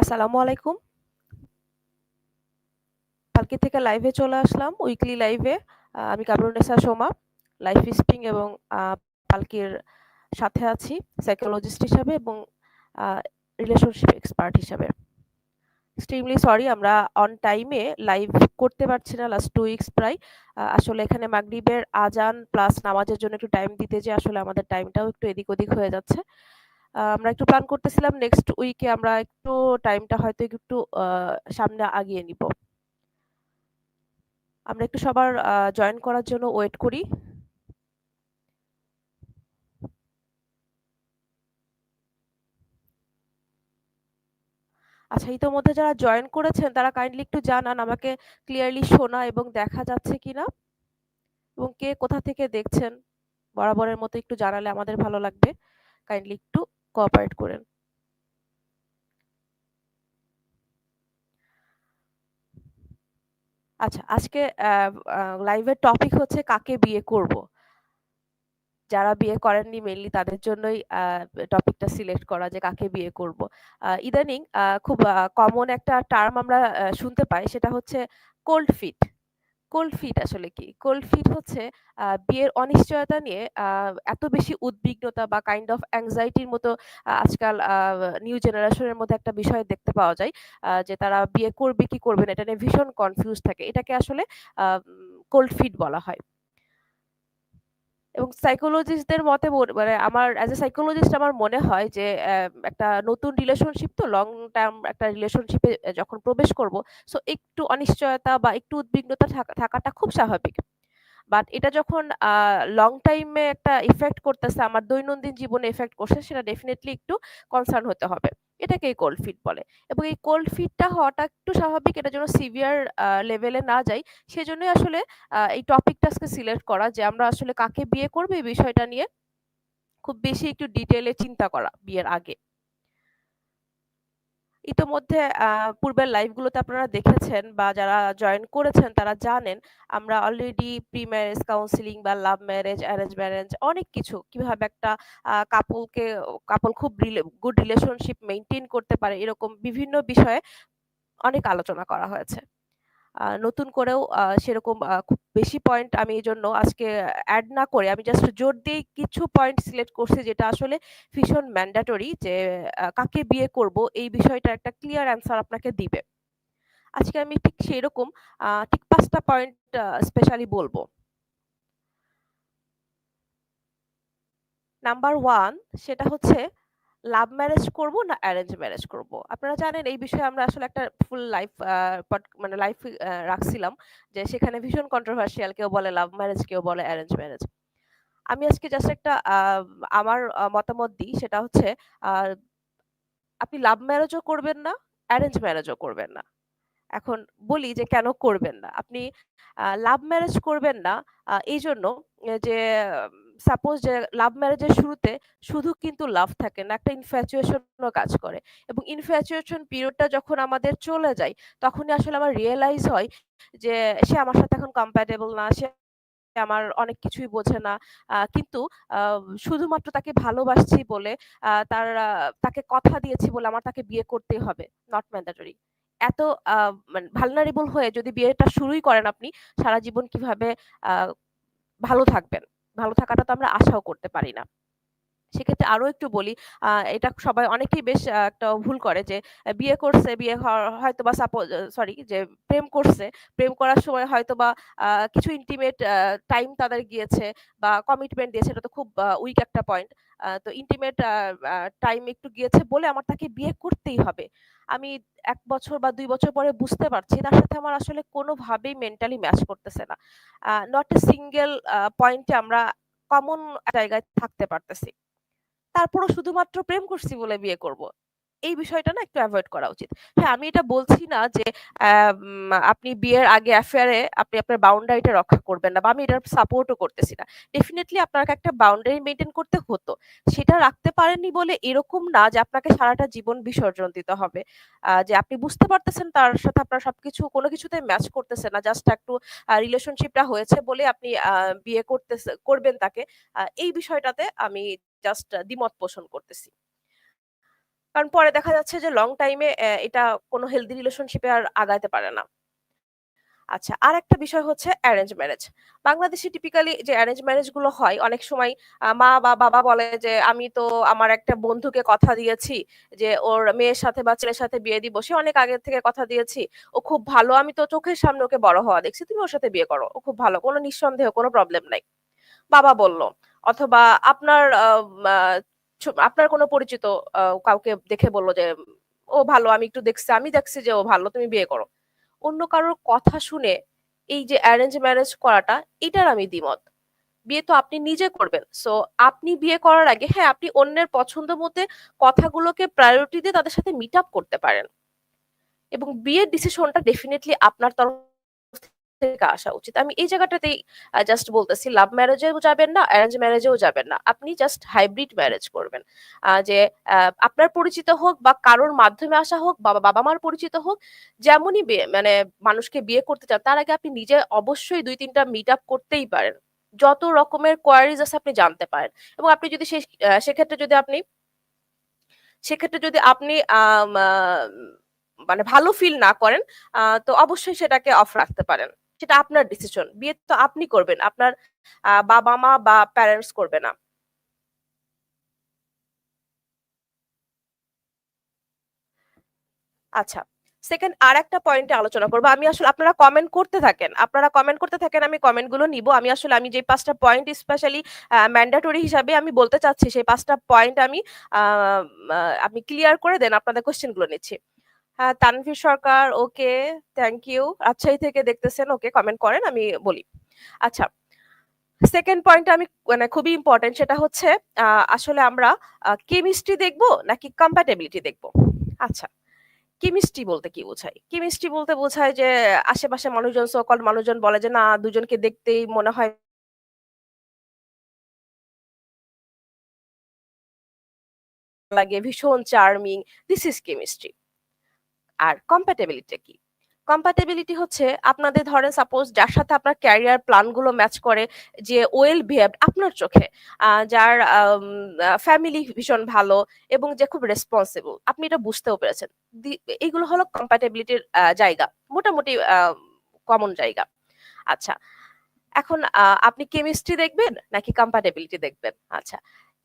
আসসালামু আলাইকুম। কালকে থেকে লাইভে চলে আসলাম উইকলি লাইভে। আমি কামরুন্নেসা সোমা, লাইফ স্প্রিং এবং পালকির সাথে আছি সাইকোলজিস্ট হিসাবে এবং রিলেশনশিপ এক্সপার্ট হিসাবে। এক্সট্রিমলি সরি আমরা অন টাইমে লাইভ করতে পারছি না লাস্ট 2 উইকস প্রায়। আসলে এখানে মাগরিবের আজান প্লাস নামাজের জন্য একটু টাইম দিতে যেয়ে আসলে আমাদের টাইমটাও একটু এদিক ওদিক হয়ে যাচ্ছে। আমরা একটু প্ল্যান করতেছিলাম নেক্সট উইকে আমরা একটু টাইমটা হয়তো একটু সামনে আগিয়ে নিব। আমরা একটু সবার জয়েন করার জন্য ওয়েট করি। আচ্ছা ইতোমধ্যে যারা জয়েন করেছেন, তারা কাইন্ডলি একটু জানান আমাকে ক্লিয়ারলি শোনা এবং দেখা যাচ্ছে কিনা? এবং কে কোথা থেকে দেখছেন? বরাবরের মতো একটু জানালে আমাদের ভালো লাগবে। কাইন্ডলি একটু কোঅপারেট করেন। আচ্ছা আজকে লাইভের টপিক হচ্ছে কাকে বিয়ে করব? যারা বিয়ে করেননি মেনলি তাদের জন্যই টপিকটা সিলেক্ট করা যে কাকে বিয়ে করব। ইদানিং খুব কমন একটা টার্ম আমরা শুনতে পাই, সেটা হচ্ছে কোল্ড ফিট। কোল্ড ফিট আসলে কি? কোল্ড ফিট হচ্ছে বিয়ের অনিশ্চয়তা নিয়ে এত বেশি উদ্বিগ্নতা বা কাইন্ড অফ অ্যাংজাইটির মতো আজকাল নিউ জেনারেশনের মধ্যে একটা বিষয় দেখতে পাওয়া যায়। যে তারা বিয়ে করবে কি করবে না, এটা নিয়ে ভীষণ কনফিউজ থাকে। এটাকে আসলে কোল্ড ফিট বলা হয়। এবং সাইকোলজিস্টদের মতে মানে আমার অ্যাজ এ সাইকোলজিস্ট আমার মনে হয় যে একটা নতুন রিলেশনশিপ তো লং টার্ম একটা রিলেশনশিপে যখন প্রবেশ করব, সো একটু অনিশ্চয়তা বা একটু উদ্বিগ্নতা থাকাটা খুব স্বাভাবিক। বাট এটা যখন লং টাইমে একটা ইফেক্ট করতেছে, আমার দৈনন্দিন জীবনে ইফেক্ট করছে সেটা ডেফিনেটলি একটু কনসার্ন হতে হবে। এটাকেই কোল্ড ফিট বলে। এবং এই কোল্ড ফিটটা হওয়াটা একটু স্বাভাবিক এটা যেন সিভিয়ার লেভেলে না যায় সেজন্যই আসলে এই টপিকটা আজকে সিলেক্ট করা যে আমরা আসলে কাকে বিয়ে করব এই বিষয়টা নিয়ে খুব বেশি একটু ডিটেলে চিন্তা করা বিয়ের আগে। ইতোমধ্যে পূর্বের লাইভগুলোতে আপনারা দেখেছেন বা যারা জয়েন করেছেন তারা জানেন আমরা অলরেডি প্রি ম্যারেজ কাউন্সিলিং বা লাভ ম্যারেজ, অ্যারেঞ্জ ম্যারেজ অনেক কিছু কীভাবে একটা কাপলকে কাপল খুব গুড রিলেশনশিপ মেইনটেইন করতে পারে এরকম বিভিন্ন বিষয়ে অনেক আলোচনা করা হয়েছে। নতুন করেও সেরকম খুব বেশি পয়েন্ট আমি এই জন্য আজকে অ্যাড না করে, আমি জাস্ট জোর দিয়ে কিছু পয়েন্ট সিলেক্ট করছি যেটা আসলে ভীষণ ম্যান্ডেটরি যে কাকে বিয়ে করব, এই বিষয়টার একটা ক্লিয়ার অ্যান্সার আপনাকে দিবে। আজকে আমি ঠিক সেরকম, আ ঠিক পাঁচটা পয়েন্ট স্পেশালি বলব নাম্বার ওয়ান সেটা হচ্ছে লাভ ম্যারেজ করব না অ্যারেঞ্জ ম্যারেজ করব। আপনারা জানেন এই বিষয়ে আমরা আসলে একটা ফুল লাইফ মানে লাইফ রাখছিলাম যে সেখানে ভীষণ কন্ট্রোভার্সিয়াল কেউ বলে লাভ ম্যারেজ, কেউ বলে অ্যারেঞ্জ ম্যারেজ। আমি আজকে জাস্ট একটা আমার মতামত দিই সেটা হচ্ছে আপনি লাভ ম্যারেজও করবেন না, অ্যারেঞ্জ ম্যারেজও করবেন না। এখন বলি যে কেন করবেন না? আপনি লাভ ম্যারেজ করবেন না এই জন্য যে সাপোজ যে লাভ ম্যারেজের শুরুতে শুধু কিন্তু লাভ থাকে না, একটা ইনফ্যাচুয়েশন ও কাজ করে। এবং ইনফ্যাচুয়েশন পিরিয়ডটা যখন আমাদের চলে যায়, তখনই আসলে আমার রিয়েলাইজ হয় যে সে আমার সাথে এখন কম্প্যাটেবল না। সে আমার অনেক কিছুই বোঝে না। কিন্তু শুধুমাত্র তাকে ভালোবাসছি বলে তার তাকে কথা দিয়েছি বলে আমার তাকে বিয়ে করতেই হবে। Not mandatory. এত মানে ভালনারেবল হয়ে যদি বিয়েটা শুরুই করেন আপনি, সারা জীবন কীভাবে ভালো থাকবেন? ভালো থাকাটা তো আমরা আশাও করতে পারি না। সেক্ষেত্রে আরও একটু বলি, এটা সবাই অনেকেই বেশ একটা ভুল করে যে বিয়ে করছে, বিয়ে হওয়ার হয়তোবা সাপোজ সরি যে প্রেম করছে, প্রেম করার সময় হয়তোবা আ কিছু ইন্টিমেট টাইম তাদের গিয়েছে বা কমিটমেন্ট দিয়েছে এটা তো খুব উইক একটা পয়েন্ট। তো ইন্টিমেট টাইম একটু গিয়েছে বলে আমার তাকে বিয়ে করতেই হবে। আমি এক বছর বা দুই বছর পরে বুঝতে পারছি তার সাথে আমার আসলে কোনোভাবেই মেন্টালি ম্যাচ করতেছে না। নট এ সিঙ্গেল পয়েন্টে আমরা কমন জায়গায় থাকতে পারতেছি। তারপরও শুধুমাত্র প্রেম করছি বলে বিয়ে করব। এই বিষয়টা না একটু এভয়েড করা উচিত। হ্যাঁ, আমি এটা বলছি না যে আপনি বিয়ের আগে অ্যাফেয়ারে আপনি আপনার বাউন্ডারিটা রক্ষা করবেন না বা আমি এটার সাপোর্ট ও করতেছি না। ডেফিনিটলি আপনাকে একটা বাউন্ডারি মেনটেন করতে হতো। সেটা রাখতে পারেননি বলে এরকম না যে আপনাকে সারাটা জীবন বিসর্জন দিতে হবে। যে আপনি বুঝতে পারতেছেন তার সাথে আপনার সবকিছু কোনো কিছুতেই ম্যাচ করতেছে না। জাস্ট একটু রিলেশনশিপটা হয়েছে বলে আপনি বিয়ে করতেছে করবেন তাকে। এই বিষয়টাতে আমি জাস্ট দ্বিমত পোষণ করতেছি। কারণ পরে দেখা যাচ্ছে যে লং টাইমে এটা কোনো হেলথি রিলেশনশিপে আর আগাইতে পারে না। আচ্ছা, আরেকটা বিষয় হচ্ছে অ্যারেঞ্জ ম্যারেজ। বাংলাদেশে টিপিক্যালি যে অ্যারেঞ্জ ম্যারেজগুলো হয় অনেক সময় মা বা বাবা বলে যে, "আমি তো আমার একটা বন্ধুকে কথা দিয়েছি যে ওর মেয়ের সাথে বা ছেলের সাথে বিয়ে দিব। সে অনেক আগের থেকে কথা দিয়েছি। ও খুব ভালো। আমি তো চোখের সামনে ওকে বড় হওয়া দেখছি। তুমি ওর সাথে বিয়ে করো। ও খুব ভালো। কোনো নিঃসন্দেহ কোনো প্রবলেম নাই।" বাবা বলল। অথবা আপনার আপনার কোনো পরিচিত কাউকে দেখে বলল যে, "ও ভালো। আমি একটু দেখছি। আমি দেখছি যে ও ভালো। তুমি বিয়ে করো।" অন্য কারোর কথা শুনে এই যে অ্যারেঞ্জ ম্যারেজ করাটা, এটার আমি দ্বিমত। বিয়ে তো আপনি নিজে করবেন। সো আপনি বিয়ে করার আগে হ্যাঁ, আপনি অন্যের পছন্দ মতে কথাগুলোকে প্রায়োরিটি দিয়ে তাদের সাথে মিট আপ করতে পারেন। এবং বিয়ের ডিসিশনটা ডেফিনেটলি আপনার তরফ থেকে আসা উচিত। আমি এই জায়গাটাতেই জাস্ট বলতেছি লাভ ম্যারেজেও যাবেন না, অ্যারেঞ্জ ম্যারেজেও যাবেন না। আপনি জাস্ট হাইব্রিড ম্যারেজ করবেন। যে আপনার পরিচিত হোক বা কারোর মাধ্যমে আসা হোক বা বাবা-মার পরিচিত হোক, যেমনই মানে মানুষকে বিয়ে করতে চান তার আগে আপনি নিজে অবশ্যই ২-৩ টা মিট আপ করতেই পারেন। যত রকমের কোয়ারিজ আছে আপনি জানতে পারেন। এবং আপনি যদি সেক্ষেত্রে যদি আপনি সেক্ষেত্রে যদি আপনি মানে ভালো ফিল না করেন, তো অবশ্যই সেটাকে অফ রাখতে পারেন। সেটা আপনার ডিসিশন। বিয়ে তো আপনি করবেন। আপনার আ বাবা-মা বা প্যারেন্টস করবে না। আচ্ছা। সেকেন্ড আর একটা পয়েন্টে আলোচনা করব আমি আসলে আপনারা কমেন্ট করতে থাকেন। আপনারা কমেন্ট করতে থাকেন, আমি কমেন্টগুলো নিবো। আমি আসলে আমি যে পাঁচটা পয়েন্ট স্পেশালি ম্যান্ডেটরি হিসাবে আমি বলতে চাচ্ছি, সেই পাঁচটা পয়েন্ট আমি মা আমি ক্লিয়ার করে দেন আপনাদের কোয়েশ্চেনগুলো নিচ্ছি। Tanvir Sarkar okay, thank you. Rajshahi থেকে দেখতেছেন, ওকে কমেন্ট করেন, আমি বলি। আচ্ছা। সেকেন্ড পয়েন্টটা আমি মানে খুবই ইম্পোর্টেন্ট সেটা হচ্ছে আসলে আমরা কেমিস্ট্রি দেখব নাকি কম্প্যাটেবিলিটি দেখব? আচ্ছা। কেমিস্ট্রি বলতে কি বোঝায়? কেমিস্ট্রি বলতে বোঝায় যে আশেপাশে মানুষজন সকল মানুষজন বলে যে, "না, দুজনকে দেখতেই মনে হয়" লাগে, ভীষণ charming. This is chemistry. R compatibility টা কি? কম্প্যাটিবিলিটি হচ্ছে আপনাদের ধরেন সাপোজ যার সাথে আপনার ক্যারিয়ার প্ল্যানগুলো ম্যাচ করে, যে ওয়েল বিহেভড আপনার চোখে, যার ফ্যামিলি ভীষণ ভালো এবং যে খুব রেসপন্সিবল। আপনি এটা বুঝতেও পেরেছেন। এইগুলো হলো কম্প্যাটিবিলিটির জায়গা। মোটামুটি কমন জায়গা। আচ্ছা। এখন আপনি কেমিস্ট্রি দেখবেন নাকি কম্প্যাটিবিলিটি দেখবেন? আচ্ছা।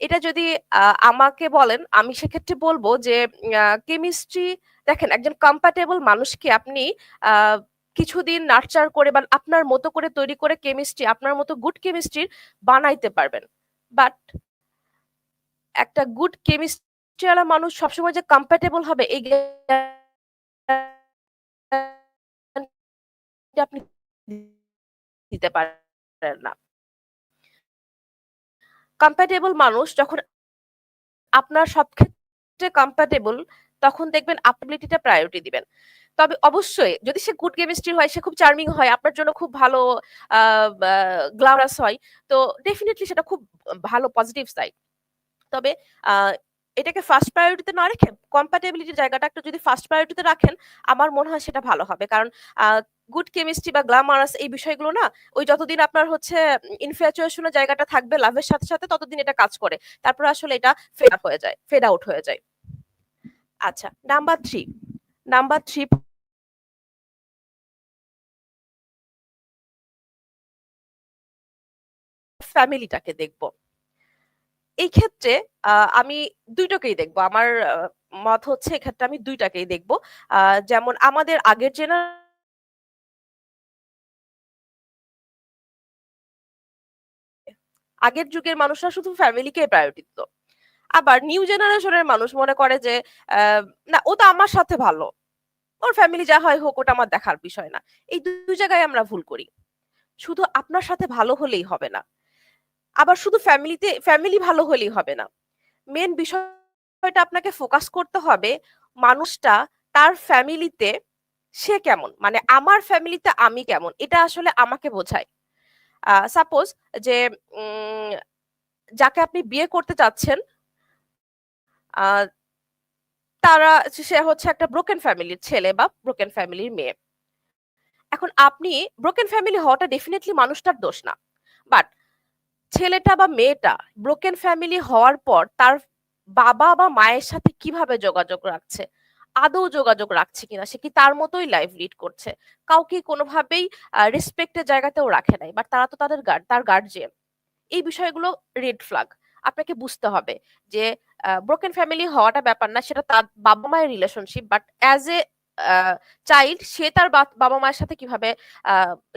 এটা যদি আমাকে বলেন, আমি সেক্ষেত্রে বলব যে কেমিস্ট্রি দেখেন একজন কম্প্যাটেবল মানুষকে আপনি কিছুদিন নার্চার করে বা আপনার মতো করে তৈরি করে কেমিস্ট্রি আপনার মতো গুড কেমিস্ট্রি বানাইতে পারবেন। বাট একটা গুড কেমিস্ট্রি ওয়ালা মানুষ সবসময় যে কম্প্যাটেবল হবে এই আপনি দিতে পারেন না। কম্প্যাটেবল মানুষ যখন আপনার সব ক্ষেত্রে কম্প্যাটেবল তখন দেখবেন আপনি প্রায়োরিটি দিবেন। তবে অবশ্যই যদি সে গুড কেমিস্ট্রি হয়, সে খুব চার্মিং হয়, আপনার জন্য খুব ভালো গ্লামারাস হয়, তো ডেফিনেটলি সেটা খুব ভালো পজিটিভ সাইড। তবে এটাকে ফার্স্ট প্রায়োরিটিতে না রেখে কম্প্যাটিবিলিটি জায়গাটা একটু যদি ফার্স্ট প্রায়োরিটিতে রাখেন, আমার মনে হয় সেটা ভালো হবে। কারণ গুড কেমিস্ট্রি বা গ্ল্যামারাস এই বিষয়গুলো না ওই যতদিন আপনার হচ্ছে ইনফ্যাচুয়েশন এর জায়গাটা থাকবে লাভের সাথে, সাথে ততদিন এটা কাজ করে। তারপরে আসলে এটা ফেড আপ হয়ে যায়, ফেড আউট হয়ে যায়। আচ্ছা, নাম্বার 3 নাম্বার 3 ফ্যামিলিটাকে দেখব। এই ক্ষেত্রে আমি ২ টাকেই দেখব। আমার মত হচ্ছে এক্ষেত্রে আমি ২ টাকেই দেখব। যেমন আমাদের আগের জেনা আগের যুগের মানুষরা শুধু ফ্যামিলিকে প্রায়োরিটি দিত। আবার নিউ জেনারেশনের মানুষ মনে করে যে, না ও তো আমার সাথে ভালো। ওর ফ্যামিলি যা হয় হোক ওটা আমার দেখার বিষয় না। এই দুই জায়গায় আমরা ভুল করি। শুধু আপনার সাথে ভালো হলেই হবে না। আবার শুধু ফ্যামিলিতে ফ্যামিলি ভালো হলেই হবে না। মেন বিষয়টা আপনাকে ফোকাস করতে হবে মানুষটা তার ফ্যামিলিতে সে কেমন? মানে আমার ফ্যামিলিতে আমি কেমন? এটা আসলে আমাকে বোঝায়। সাপোজ যে যাকে আপনি বিয়ে করতে চাচ্ছেন তারা, সে হচ্ছে একটা ব্রোকেন ফ্যামিলির ছেলে বা ব্রোকেন ফ্যামিলির মেয়ে। এখন আপনি ব্রোকেন ফ্যামিলি হওয়াটা ডেফিনেটলি মানুষটার দোষ না। বাট ছেলেটা বা মেয়েটা ব্রোকেন ফ্যামিলি হওয়ার পর তার বাবা বা মায়ের সাথে কীভাবে যোগাযোগ রাখছে? আদৌ যোগাযোগ রাখছে কিনা? সে কি তার মতোই লাইফ লিড করছে? কাউকে কোনোভাবেই রেসপেক্টের জায়গাতেও রাখে নাই। বাট তারা তো তাদের তার গার্জিয়ান এই বিষয়গুলো রেড ফ্ল্যাগ আপনাকে বুঝতে হবে যে ব্রোকেন ফ্যামিলি হওয়াটা ব্যাপার না, সেটা তার বাবা মায়ের relationship but as a child সে তার বাবা মায়ের সাথে কীভাবে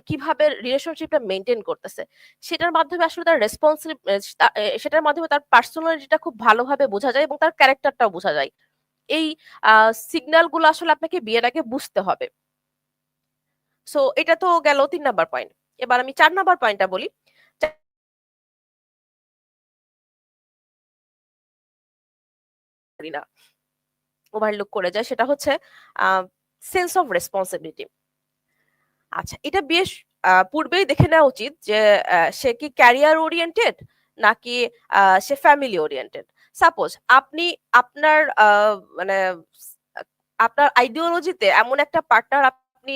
কীভাবে রিলেশনশিপটা মেনটেন করতেছে। সেটার মাধ্যমে আসলে তার রেসপন্সিভ সেটার মাধ্যমে তার পার্সোনালিটিটা খুব ভালোভাবে বোঝা যায় এবং তার ক্যারেক্টারটাও বোঝা যায়। এই সিগন্যালগুলো আসলে আপনাকে বিয়ের আগে বুঝতে হবে। সো এটা তো গেল তিন নাম্বার পয়েন্ট এবার আমি চার নাম্বার পয়েন্টটা বলি। না। ওভারলুক করে যায়, সেটা হচ্ছে সেন্স অফ রেসপন্সিবিলিটি আচ্ছা এটা বেশ পূর্বেই দেখে নেওয়া উচিত যে সে কি ক্যারিয়ার ওরিয়েন্টেড নাকি সে ফ্যামিলি ওরিয়েন্টেড সাপোজ আপনি আপনার মানে আপনার আইডিওলজিতে এমন একটা পার্টনার আপনি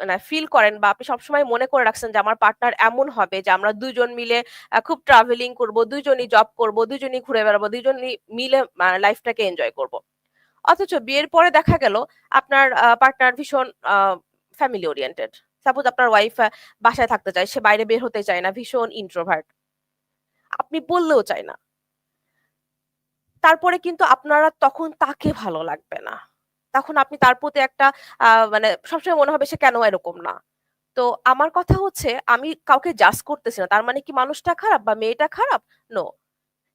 মানে ফিল করেন বা আপনি সবসময় মনে করে রাখছেন যে, আমার পার্টনার এমন হবে যে, আমরা দুজন মিলে খুব ট্রাভেলিং করব দুজনই জব করব দুজনই ঘুরে বেড়াবো দুজনই মিলে লাইফটাকে এনজয় করব। অথচ বিয়ের পরে দেখা গেল আপনার পার্টনার ভীষণ ফ্যামিলি ওরিয়েন্টেড সাপোজ আপনার ওয়াইফ বাসায় থাকতে চায়, সে বাইরে বের হতে চায় না, ভীষণ ইন্ট্রোভার্ট আপনি বললেও চায় না। তারপরে কিন্তু আপনারা তখন তাকে ভালো লাগবে না। তখন আপনি তার প্রতি একটা মানে সবসময় মনে হবে সে কেন এরকম না। তো আমার কথা হচ্ছে, আমি কাউকে জাজ করতেছি না। তার মানে কি মানুষটা খারাপ বা মেয়েটা খারাপ? নো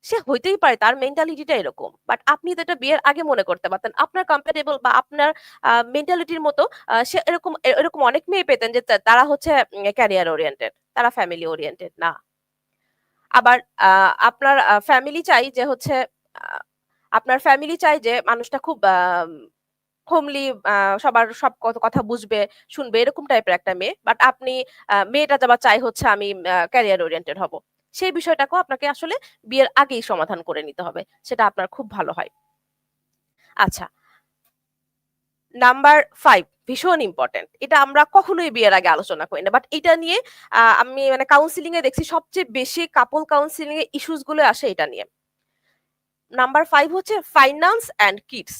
সে হইতেই পারে, তার মেন্টালিটিটা এরকম। বাট আপনি তো এটা বিয়ের আগে মনে করতে পারতেন, আপনার কম্পারেবল বা আপনার মেন্টালিটির মতো সে এরকম এরকম অনেক মেয়ে পেতেন যে তারা হচ্ছে ক্যারিয়ার ওরিয়েন্টেড তারা ফ্যামিলি ওরিয়েন্টেড না। আবার আপনার ফ্যামিলি চাই যে হচ্ছে আপনার ফ্যামিলি চাই যে মানুষটা খুব হোমলি সবার সব কথা বুঝবে, শুনবে, এরকম টাইপের একটা মেয়ে। বাট আপনি মেয়েটা যাবার চাই হচ্ছে আমি ক্যারিয়ার ওরিয়েন্টেড হব। সেই বিষয়টাকেও আপনাকে আসলে বিয়ের আগেই সমাধান করে নিতে হবে। সেটা আপনার খুব ভালো হয়। আচ্ছা। নাম্বার ফাইভ ভীষণ ইম্পর্টেন্ট এটা আমরা কখনোই বিয়ের আগে আলোচনা করি না। বাট এটা নিয়ে আমি মানে কাউন্সিলিং এ দেখছি সবচেয়ে বেশি কাপল কাউন্সিলিং এ ইস্যুসগুলো আসে এটা নিয়ে। নাম্বার ফাইভ হচ্ছে ফাইন্যান্স অ্যান্ড কিডস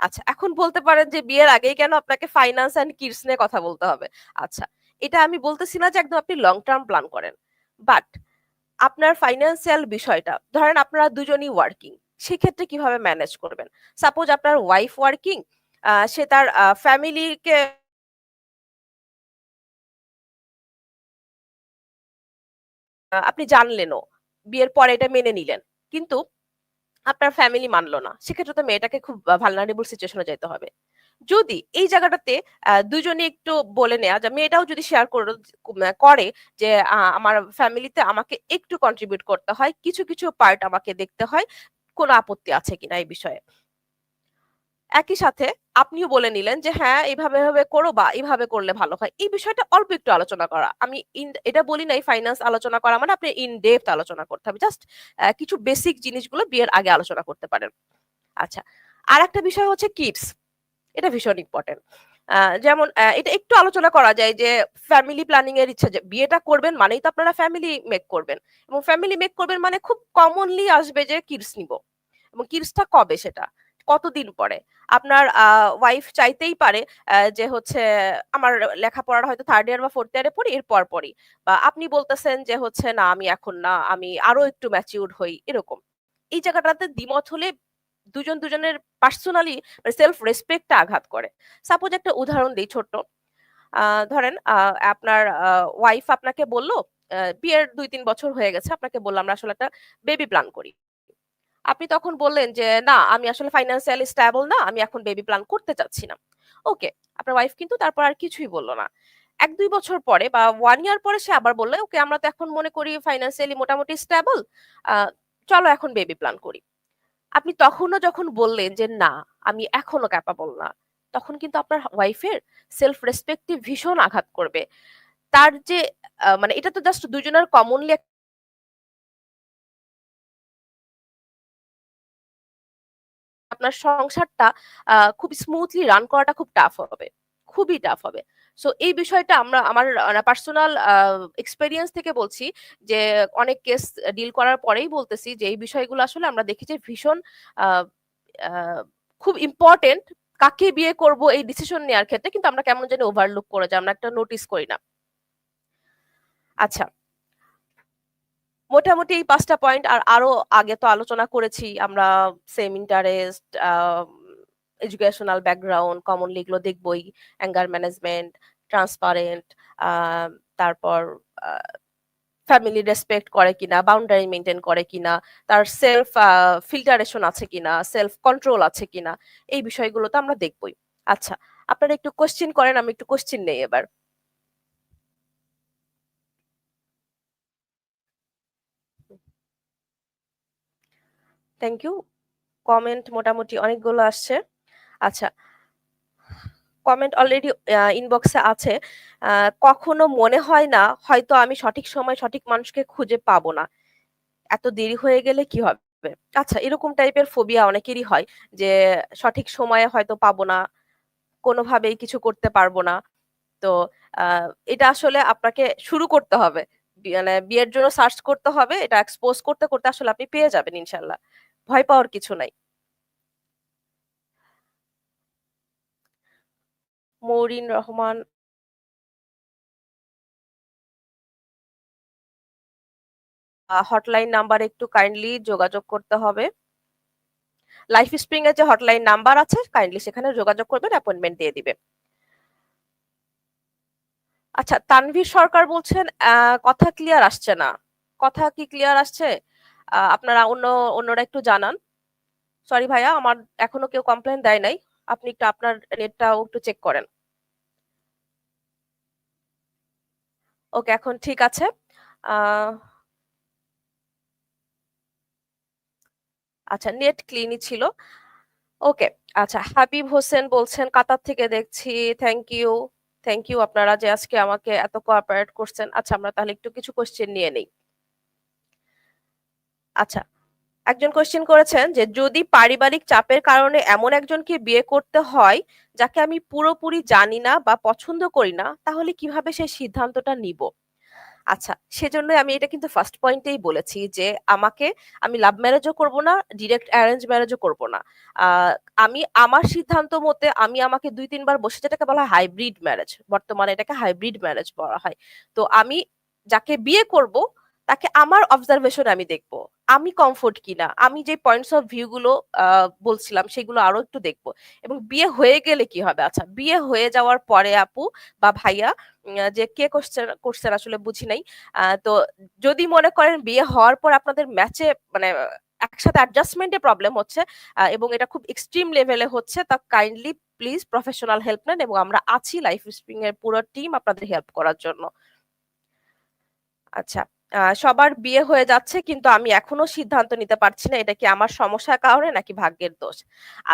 আচ্ছা এখন বলতে পারেন যে বিয়ের আগেই কেন আপনাকে ফাইন্যান্স অ্যান্ড কিডস নিয়ে কথা বলতে হবে। আচ্ছা এটা আমি বলতেছি না যে একদম আপনি লং টার্ম প্ল্যান করেন। বাট আপনার ফাইন্যান্সিয়াল বিষয়টা, ধরেন আপনারা দুজনই ওয়ার্কিং সেক্ষেত্রে কীভাবে ম্যানেজ করবেন? সাপোজ আপনার ওয়াইফ ওয়ার্কিং সে তার ফ্যামিলিকে আপনি জানলেনও, বিয়ের পরে এটা মেনে নিলেন, কিন্তু আপনার ফ্যামিলি মানলো না, সেক্ষেত্রে তো মেয়েটাকে খুব ভালনারেবল সিচুয়েশনে যেতে হবে। যদি এই জায়গাটাতে দুজনে একটু বলে নেওয়া যে, মেয়েটাও যদি শেয়ার করে যে আমার ফ্যামিলিতে আমাকে একটু কন্ট্রিবিউট করতে হয়, কিছু কিছু পার্ট আমাকে দেখতে হয়, কোনো আপত্তি আছে কিনা এই বিষয়ে? একই সাথে আপনিও বলে নিলেন যে হ্যাঁ এইভাবে, এভাবে করো বা এইভাবে করলে ভালো হয়। এই বিষয়টা অল্প একটু আলোচনা করা। আমি এটা বলি নাই ফাইন্যান্স আলোচনা করা মানে আপনি ইন ডেপথ আলোচনা করতে হবে। জাস্ট কিছু বেসিক জিনিসগুলো বিয়ের আগে আলোচনা করতে পারেন। আচ্ছা আর একটা বিষয় হচ্ছে কিডস এটা ভীষণ ইম্পর্টেন্ট যেমন এটা একটু আলোচনা করা যায় যে ফ্যামিলি প্ল্যানিং এর ইচ্ছা যে, বিয়েটা করবেন মানেই তো আপনারা ফ্যামিলি মেক করবেন। এবং ফ্যামিলি মেক করবেন মানে খুব কমনলি আসবে যে কিডস নিব। এবং কিডসটা কবে সেটা? কতদিন পরে? আপনার ওয়াইফ চাইতেই পারে যে হচ্ছে, আমার লেখাপড়ার হয়তো থার্ড ইয়ার বা ফোর্থ ইয়ারে পড়ি, এর পর পরই বা আপনি বলতেছেন যে, হচ্ছে, না, আমি এখন না, আমি আরও একটু ম্যাচিউর হই, এরকম। এই জায়গাটাতে দ্বিমত হলে দুজন দুজনের পার্সোনালি সেলফ রেসপেক্টটা আঘাত করে। সাপোজ একটা উদাহরণ দিই ছোট্ট। ধরেন আপনার ওয়াইফ আপনাকে বলল বিয়ের দুই তিন বছর হয়ে গেছে, আপনাকে বললাম আমরা আসলে একটা বেবি প্ল্যান করি। আপনি তখন বললেন যে, না, আমি আসলে ফাইন্যান্সিয়ালি স্ট্যাবল না, আমি এখন বেবি প্ল্যান করতে চাচ্ছি না। ওকে, আপনার ওয়াইফ কিন্তু তারপর আর কিছুই বলল না। এক দুই বছর পরে বা ওয়ান ইয়ার পরে সে আবার বলল, ওকে, আমরা তো এখন মনে করি ফাইন্যান্সিয়ালি মোটামুটি স্ট্যাবল চলো এখন বেবি প্ল্যান করি। আপনি তখনও যখন বললেন যে, না, আমি এখনও ক্যাপাবল না, তখন কিন্তু আপনার ওয়াইফের সেলফ রেসপেক্টিভ ভীষণ আঘাত করবে। তার যে মানে এটা তো জাস্ট দুজনের কমনলি আপনার সংসারটা খুব স্মুথলি রান করাটা খুব টাফ হবে, খুবই টাফ হবে। সো এই বিষয়টা আমরা, আমার পার্সোনাল এক্সপেরিয়েন্স থেকে বলছি যে, অনেক কেস ডিল করার পরেই বলতেছি যে, এই বিষয়গুলো আসলে আমরা দেখি যে, ভীষণ খুব ইম্পর্টেন্ট কাকে বিয়ে করব এই ডিসিশন নেওয়ার ক্ষেত্রে, কিন্তু আমরা কেমন জানি ওভারলুক করে যাই আমরা একটা নোটিস করি না। আচ্ছা। মোটামুটি এই পাঁচটা পয়েন্ট আর আরও আগে তো আলোচনা করেছি, আমরা same interest educational background commonly এগুলো দেখবই অ্যাঙ্গার ম্যানেজমেন্ট ট্রান্সপারেন্ট তারপর ফ্যামিলি রেসপেক্ট করে কিনা বাউন্ডারি মেনটেন করে কিনা, তার সেলফ ফিল্টারেশন আছে কিনা সেলফ কন্ট্রোল আছে কিনা, এই বিষয়গুলো তো আমরা দেখবই। আচ্ছা আপনারা একটু কোশ্চিন করেন, আমি একটু কোশ্চিন নেই এবার। থ্যাংক ইউ কমেন্ট মোটামুটি অনেকগুলো আসছে। আচ্ছা। কমেন্ট অলরেডি ইনবক্সে আছে। কখনো মনে হয় না, হয়তো আমি সঠিক সময় সঠিক মানুষকে খুঁজে পাবো না। এত দেরি হয়ে গেলে কি হবে? আচ্ছা এরকম টাইপের ফোবিয়া অনেকেরই হয় যে, সঠিক সময়ে হয়তো পাবো না, কোনোভাবেই কিছু করতে পারব না। তো এটা আসলে আপনাকে শুরু করতে হবে। মানে বিয়ের জন্য সার্চ করতে হবে, এটা এক্সপোজ করতে করতে আসলে আপনি পেয়ে যাবেন ইনশাল্লাহ। ভয় পাওয়ার কিছু নাই। মৌরিন রহমান হটলাইন নাম্বার একটু কাইন্ডলি যোগাযোগ করতে হবে। লাইফ স্প্রিং এর যে হটলাইন নাম্বার আছে কাইন্ডলি সেখানে যোগাযোগ করবেন অ্যাপয়েন্টমেন্ট দিয়ে দিবে আচ্ছা তানভীর সরকার বলছেন কথা ক্লিয়ার আসছে না। কথা কি ক্লিয়ার আসছে? আপনারা অন্য, অন্যরা একটু জানান। সরি ভাইয়া, আমার এখনও কেউ কমপ্লেন দেয় নাই। আপনি একটু আপনার নেটটাও একটু চেক করেন। ওকে এখন ঠিক আছে। আচ্ছা নেট ক্লিনই ছিল। ওকে আচ্ছা হাবিব হোসেন বলছেন, কাতার থেকে দেখছি থ্যাংক ইউ থ্যাংক ইউ আপনারা যে আজকে আমাকে এত কোঅপারেট করছেন। আচ্ছা আমরা তাহলে একটু কিছু কোশ্চেন নিয়ে নেই। আচ্ছা একজন কোশ্চেন করেছেন যে, যদি পারিবারিক চাপের কারণে এমন একজনকে বিয়ে করতে হয়, যাকে আমি পুরোপুরি জানি না বা পছন্দ করি না, তাহলে কীভাবে সেই সিদ্ধান্তটা নিব? আচ্ছা সেজন্যই আমি এটা কিন্তু ফার্স্ট পয়েন্টেই বলেছি যে, আমাকে, আমি লাভ ম্যারেজও করব না ডিরেক্ট অ্যারেঞ্জ ম্যারেজও করব না। আমি আমার সিদ্ধান্ত মতে আমি আমাকে দুই, তিনবার বসে, যেটাকে বলা হয় হাইব্রিড ম্যারেজ বর্তমানে এটাকে হাইব্রিড ম্যারেজ বলা হয়। তো আমি যাকে বিয়ে করব তাকে আমার অবজারভেশন আমি দেখব। আমি কমফোর্ট কিনা? আমি যে পয়েন্টস অফ ভিউ গুলো বলছিলাম, সেগুলো আরও একটু দেখব। এবং বিয়ে হয়ে গেলে কি হবে? আচ্ছা বিয়ে হয়ে যাওয়ার পরে আপু বা ভাইয়া যে কে কোশ্চেন কোশ্চেন আসলে বুঝি নাই তো যদি মনে করেন বিয়ে হওয়ার পর আপনাদের ম্যাচে মানে একসাথে অ্যাডজাস্টমেন্টে প্রবলেম হচ্ছে এবং এটা খুব এক্সট্রিম লেভেলে হচ্ছে, তা কাইন্ডলি প্লিজ প্রফেশনাল হেল্প নেন এবং আমরা আছি লাইফ স্প্রিং এর পুরো টিম আপনাদের হেল্প করার জন্য। আচ্ছা। সবার বিয়ে হয়ে যাচ্ছে, কিন্তু আমি এখনও সিদ্ধান্ত নিতে পারছি না এটা কি আমার সমস্যার কারণে নাকি ভাগ্যের দোষ।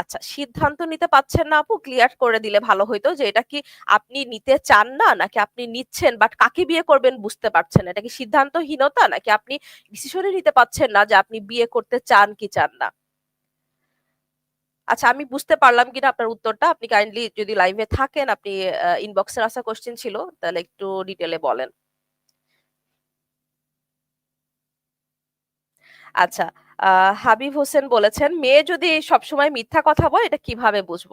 আচ্ছা সিদ্ধান্ত নিতে পারছেন না আপু ক্লিয়ার করে দিলে ভালো হইতো যে এটা কি আপনি নিতে চান না, নাকি আপনি নিচ্ছেন বাট কাকে বিয়ে করবেন বুঝতে পারছেন এটা কি সিদ্ধান্তহীনতা, নাকি আপনি ডিসিশনই নিতে পারছেন না যে আপনি বিয়ে করতে চান কি চান না? আচ্ছা আমি বুঝতে পারলাম কিনা আপনার উত্তরটা। আপনি কাইন্ডলি যদি লাইভে থাকেন, আপনি ইনবক্সের আসা কোশ্চেন ছিল, তাহলে একটু ডিটেলে বলেন। আচ্ছা হাবিব হোসেন বলেছেন, মেয়ে যদি সবসময় মিথ্যা কথা বলে, এটা কীভাবে বুঝব?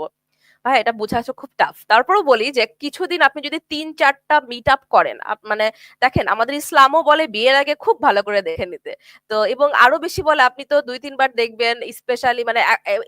ভাই, এটা বোঝা খুব টাফ তারপরও বলি যে, কিছুদিন আপনি যদি তিন চারটা মিট আপ করেন মানে দেখেন, আমাদের ইসলামও বলে বিয়ের আগে খুব ভালো করে দেখে নিতে। তো এবং আরও বেশি বলে, আপনি তো দুই তিনবার দেখবেন স্পেশালি মানে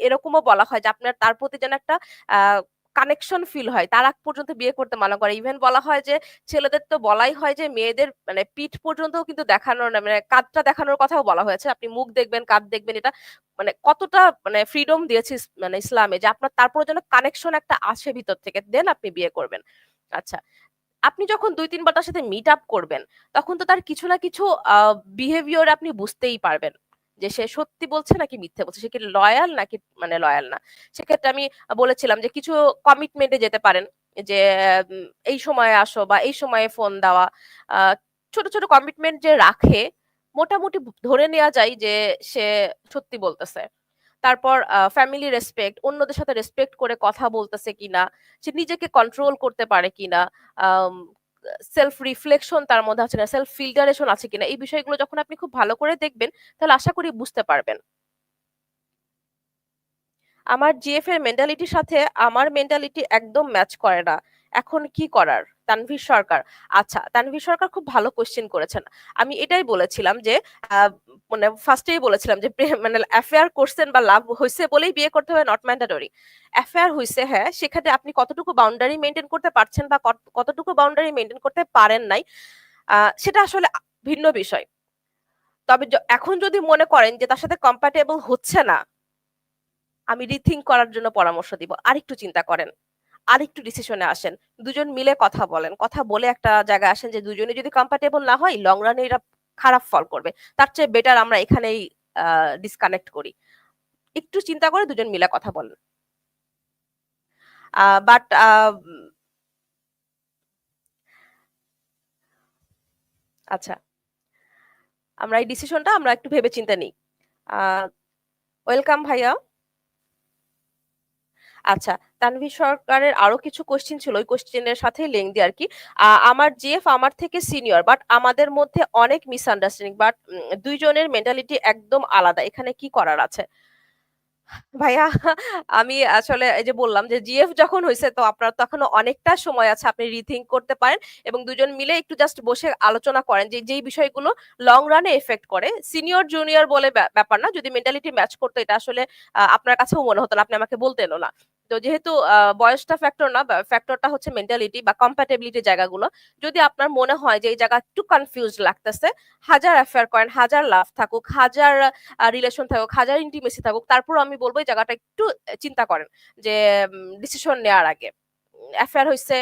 এরকমও বলা হয় যে, আপনার, তার প্রতি যেন একটা আহ কানেকশন ফিল হয়। তার আগ পর্যন্ত বিয়ে করতে মানা করে। ইভেন বলা হয় যে, ছেলেদের তো বলাই হয় যে, মেয়েদের মানে পিঠ পর্যন্ত কিন্তু দেখানোর না মানে কাঁধটা দেখানোর কথাও বলা হয়েছে। আপনি মুখ দেখবেন, কাঁধ দেখবেন, এটা মানে কতটা মানে ফ্রিডম দিয়েছে মানে ইসলামে যে, আপনার তারপর যেন কানেকশন একটা আসে ভিতর থেকে দেন আপনি বিয়ে করবেন। আচ্ছা আপনি যখন দুই তিনবার তার সাথে মিট আপ করবেন, তখন তো তার কিছু না কিছু বিহেভিয়ার আপনি বুঝতেই পারবেন। যে সে সত্যি বলছে নাকি মিথ্যে বলছে? সে কি লয়াল নাকি মানে লয়াল না? সেক্ষেত্রে আমি বলেছিলাম যে কিছু কমিটমেন্টে যেতে পারেন, যে এই সময়ে আসো বা এই সময়ে ফোন দেওয়া। ছোট ছোট কমিটমেন্ট যে রাখে, মোটামুটি ধরে নেওয়া যায় যে সে সত্যি বলতেছে। তারপর ফ্যামিলি রেসপেক্ট অন্যদের সাথে রেসপেক্ট করে কথা বলতেছে কিনা, সে নিজেকে কন্ট্রোল করতে পারে কিনা সেলফ রিফ্লেকশন তার মধ্যে আছে না সেলফ ফিল্টারেশন আছে কিনা, এই বিষয়গুলো যখন আপনি খুব ভালো করে দেখবেন, তাহলে আশা করি বুঝতে পারবেন। আমার জিএফ এর মেন্টালিটির সাথে আমার মেন্টালিটি একদম ম্যাচ করে না। এখন কি করার? তানভীর সরকার। আচ্ছা তানভীর সরকার খুব ভালো কোশ্চেন করেছেন। আমি এটাই বলেছিলাম যে মানে ফার্স্টেই বলেছিলাম যে মানে অ্যাফেয়ার করছেন বা লাভ হয়েছে বলেই বিয়ে করতে হবে নট ম্যান্ডাটরি অ্যাফেয়ার হয়েছে হ্যাঁ সেখানে আপনি কতটুকু বাউন্ডারি মেনটেন করতে পারছেন বা কতটুকু বাউন্ডারি মেনটেন করতে পারেন নাই সেটা আসলে ভিন্ন বিষয়। তবে এখন যদি মনে করেন যে তার সাথে কম্প্যাটেবল হচ্ছে না, আমি রিথিং করার জন্য পরামর্শ দিব। আরেকটু চিন্তা করেন। আরেকটু ডিসিশনে আসেন। দুজন মিলে কথা বলেন। কথা বলে একটা জায়গায় আসেন যে দুজনে যদি কম্পার্টেবল না হয় লং রানে এটা খারাপ ফল করবে। তার চেয়ে বেটার আমরা এখানেই ডিসকানেক্ট করি। একটু চিন্তা করে দুজন মিলে কথা বলেন। বাট আচ্ছা। আমরা এই ডিসিশনটা আমরা একটু ভেবে চিন্তা নিই ওয়েলকাম ভাইয়া। আচ্ছা তানভীর সরকারের আরও কিছু কোশ্চেন ছিল, ওই কোশ্চেনের সাথে লেংদি আর কি আমার জিএফ আমার থেকে সিনিয়র বাট আমাদের মধ্যে অনেক মিসআন্ডারস্ট্যান্ডিং বাট দুইজনের মেন্টালিটি একদম আলাদা। এখানে কি করার আছে? ভাইয়া, আমি আসলে এই যে বললাম যে জিএফ যখন হয়েছে তো আপনার তখন অনেকটা সময় আছে, আপনি রিথিঙ্ক করতে পারেন এবং দুজন মিলে একটু জাস্ট বসে আলোচনা করেন যে, যেই বিষয়গুলো লং রানে এফেক্ট করে। সিনিয়র জুনিয়র বলে ব্যাপার না, যদি মেন্টালিটি ম্যাচ করতো, এটা আসলে আপনার কাছেও মনে হতো না, আপনি আমাকে বলতেনও না। তো যেহেতু বয়সটা ফ্যাক্টর না ফ্যাক্টরটা হচ্ছে মেন্টালিটি বা কম্প্যাটেবিলিটি জায়গাগুলো, যদি আপনার মনে হয় যে এই জায়গা একটু কনফিউজ লাগতেছে, হাজার অ্যাফেয়ার করেন, হাজার লাভ থাকুক, হাজার রিলেশন থাকুক, হাজার ইন্টিমেসি থাকুক তারপর আমি বলব এই জায়গাটা একটু চিন্তা করেন যে ডিসিশন নেওয়ার আগে। অ্যাফেয়ার হয়েছে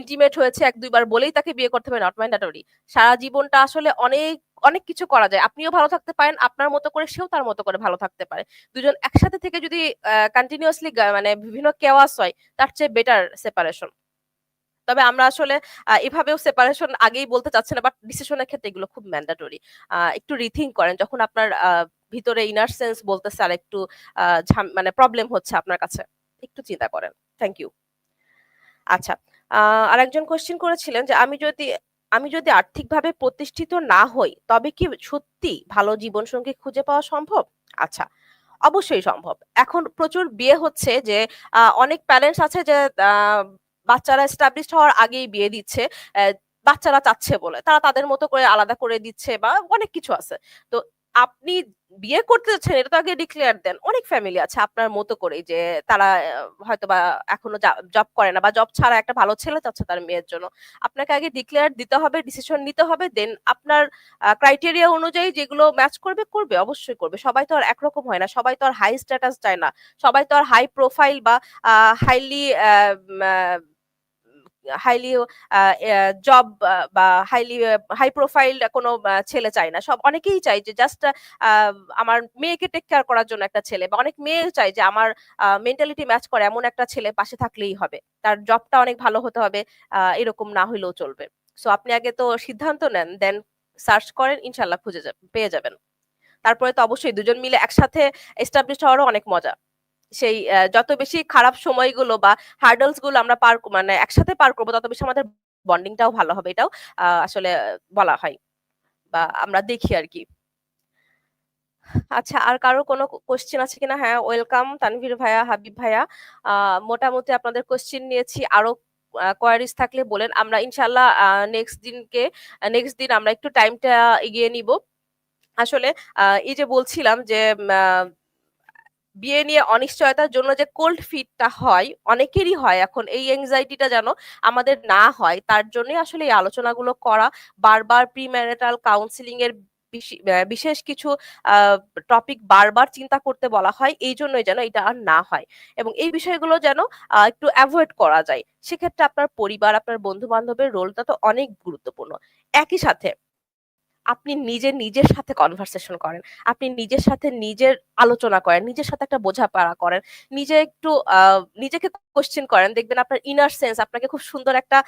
ইন্টিমেট হয়েছে, এক দুইবার বলেই তাকে বিয়ে করতে হবে নট ম্যান্ডাটরি সারা জীবনটা আসলে অনেক অনেক কিছু করা যায়। আপনিও ভালো থাকতে পারেন, আপনার মতো করে সেও তার মতো করে ভালো থাকতে পারে। দুজন একসাথে থেকে যদি কন্টিনিউয়াসলি মানে বিভিন্ন কেওয়াস হয়, তার চেয়ে বেটার সেপারেশন তবে আমরা আসলে এভাবেও সেপারেশন আগেই বলতে চাচ্ছি না বাট ডিসিশনের ক্ষেত্রে এগুলো খুব ম্যান্ডাটরি একটু রিথিং করেন, যখন আপনার ভিতরে ইনার সেন্স বলতেছে আর একটু মানে প্রবলেম হচ্ছে আপনার কাছে, একটু চিন্তা করেন। থ্যাংক ইউ আচ্ছা আরেকজন কোশ্চেন করেছিলেন যে আমি যদি আমি যদি আর্থিকভাবে প্রতিষ্ঠিত না হই, তবে কি সত্যি ভালো জীবনসঙ্গী খুঁজে পাওয়া সম্ভব? আচ্ছা অবশ্যই সম্ভব। এখন প্রচুর বিয়ে হচ্ছে যে অনেক প্যারেন্টস আছে যে বাচ্চারা এস্টাবলিশ হওয়ার আগেই বিয়ে দিচ্ছে বাচ্চারা চাচ্ছে বলে। তারা তাদের মতো করে আলাদা করে দিচ্ছে বা অনেক কিছু আছে। তো আপনি বিয়ে করতে যাচ্ছেন, এটা তো আগে ডিক্লেয়ার দেন। অনেক ফ্যামিলি আছে আপনার মতো করে যে তারা হয়তো বা এখনও জব করে না বা জব ছাড়া একটা ভালো ছেলে চাচ্ছে তার মেয়ের জন্য। আপনাকে আগে ডিক্লেয়ার দিতে হবে ডিসিশন নিতে হবে দেন আপনার ক্রাইটেরিয়া অনুযায়ী যেগুলো ম্যাচ করবে করবে, অবশ্যই করবে। সবাই তো আর একরকম হয় না, সবাই তো আর হাই স্ট্যাটাস চায় না। সবাই তো আর হাই প্রোফাইল বা হাইলি হাইলি জব বা হাইলি হাই প্রোফাইল কোনো ছেলে চায় না। সব অনেকেই চাই যে জাস্ট আমার মেয়েকে টেক কেয়ার করার জন্য একটা ছেলে বা অনেক মেয়ে চাই যে আমার মেন্টালিটি ম্যাচ করে এমন একটা ছেলে পাশে থাকলেই হবে। তার জবটা অনেক ভালো হতে হবে এরকম না হইলেও চলবে। সো আপনি আগে তো সিদ্ধান্ত নেন দেন সার্চ করেন ইনশাল্লাহ খুঁজে পেয়ে যাবেন। তারপরে তো অবশ্যই দুজন মিলে একসাথে এস্টাবলিশ হওয়ারও অনেক মজা। সেই যত বেশি খারাপ সময়গুলো বা হার্ডলসগুলো আমরা পার মানে একসাথে পার করব, তত বেশি আমাদের বন্ডিংটাও ভালো হবে। এটাও আসলে বলা হয় বা আমরা দেখি আর কি। আচ্ছা আর কারও কোনো কোশ্চেন আছে কিনা? হ্যাঁ ওয়েলকাম তানভীর ভাইয়া, হাবিব ভাইয়া। মোটামুটি আপনাদের কোশ্চেন নিয়েছি। আরও কোয়ারিজ থাকলে বলেন। আমরা ইনশাল্লাহ নেক্সট দিনকে নেক্সট দিন আমরা একটু টাইমটা এগিয়ে নিব। আসলে এই যে বলছিলাম যে বিয়ে নিয়ে অনিশ্চয়তার জন্য যে কোল্ড ফিটটা হয়, অনেকেরই হয় এখন এই এংজাইটিটা যেন আমাদের না হয়। তার জন্য আসলে এই আলোচনাগুলো করা। বারবার প্রি ম্যারিটাল কাউন্সিলিং এর বিশেষ কিছু টপিক বারবার চিন্তা করতে বলা হয়, এই জন্যই যেন এটা আর না হয়। এবং এই বিষয়গুলো যেন একটু অ্যাভয়েড করা যায়। সেক্ষেত্রে আপনার পরিবার, আপনার বন্ধু বান্ধবের রোলটা তো অনেক গুরুত্বপূর্ণ। একই সাথে আপনি নিজে নিজের সাথে কনভারসেশন করেন আপনি নিজের সাথে নিজের আলোচনা করেন নিজের সাথে একটা বোঝাপড়া করেন নিজে একটু নিজেকে কোশ্চেন করেন দেখবেন আপনার ইনার সেন্স আপনাকে খুব সুন্দর একটা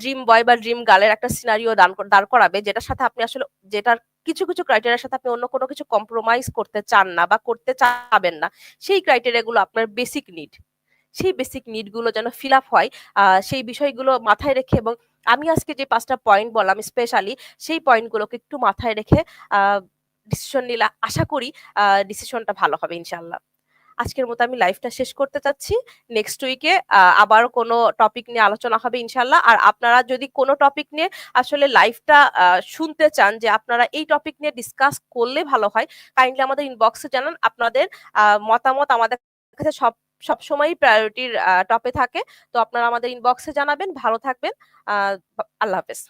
ড্রিম বয় বা ড্রিম গার্লের একটা সিনারিও দান দাঁড় করাবে যেটার সাথে আপনি আসলে যেটার কিছু, কিছু ক্রাইটেরিয়ার সাথে আপনি অন্য কোনো কিছু কম্প্রোমাইজ করতে চান না বা করতে চাবেন না। সেই ক্রাইটেরিয়া গুলো আপনার বেসিক নিড। সেই বেসিক নিডগুলো যেন ফিল আপ হয়। সেই বিষয়গুলো মাথায় রেখে এবং আমি আজকে যে পাঁচটা পয়েন্ট বললাম স্পেশালি সেই পয়েন্টগুলোকে একটু মাথায় রেখে ডিসিশন নিলে আশা করি ডিসিশনটা ভালো হবে ইনশাল্লাহ আজকের মতো আমি লাইভটা শেষ করতে চাচ্ছি। নেক্সট উইকে আবার কোনো টপিক নিয়ে আলোচনা হবে ইনশাল্লাহ আর আপনারা যদি কোনো টপিক নিয়ে আসলে লাইভটা আ শুনতে চান যে আপনারা এই টপিক নিয়ে ডিসকাস করলে ভালো হয়, কাইন্ডলি আমাদের ইনবক্সে জানান। আপনাদের মতামত আমাদের কাছে সব সবসময়ই প্রায়োরিটির টপে থাকে। তো আপনারা আমাদের ইনবক্সে জানাবেন। ভালো থাকবেন। আল্লাহ হাফেজ।